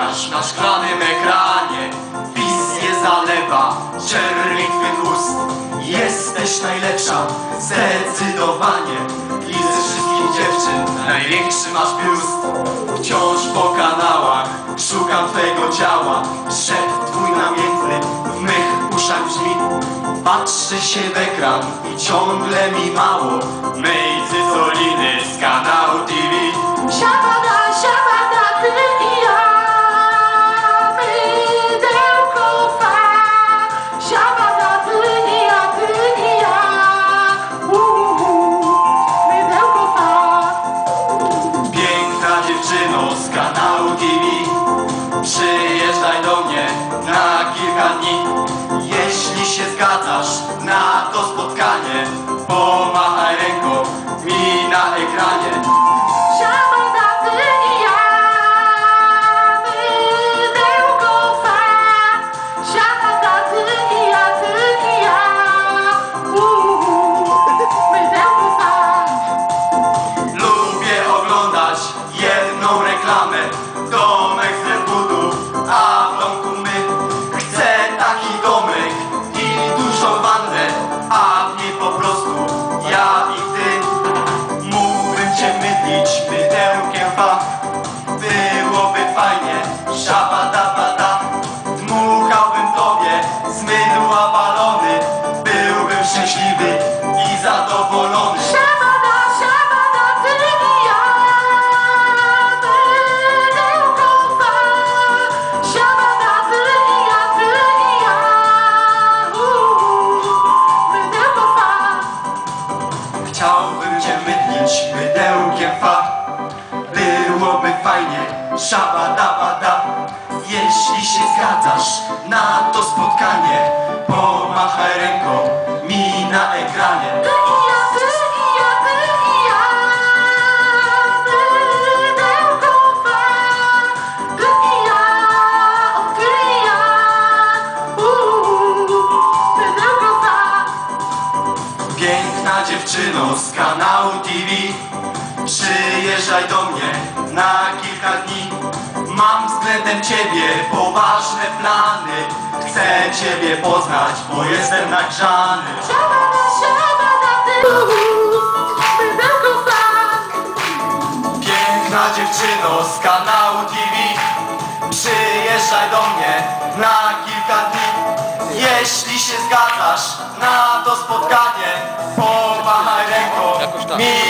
Na szklanym ekranie Pis je zalewa czerni twych ust Jesteś najlepsza, zdecydowanie. I ze wszystkich dziewczyn największy masz biust. Wciąż po kanałach szukam twojego ciała. Szept twój namiętny w mych uszach brzmi. Patrzy się w ekran i ciągle mi mało. Mej cycoliny z kanału TV Siada ekranie Chciałbym cię mydlić mydełkiem fa. Byłoby fajnie, szabadabada Jeśli się zgadzasz na to spotkanie Pomachaj ręką mi na ekranie kanału TV Przyjeżdżaj do mnie na kilka dni. Mam względem ciebie poważne plany. Chcę ciebie poznać, bo jestem nagrzany. Siabada, siabada, ty Mydełko Przyjeżdżaj do mnie na kilka dni. Jeśli się zgadzasz na to spotkanie Pomachaj ręką. Mi na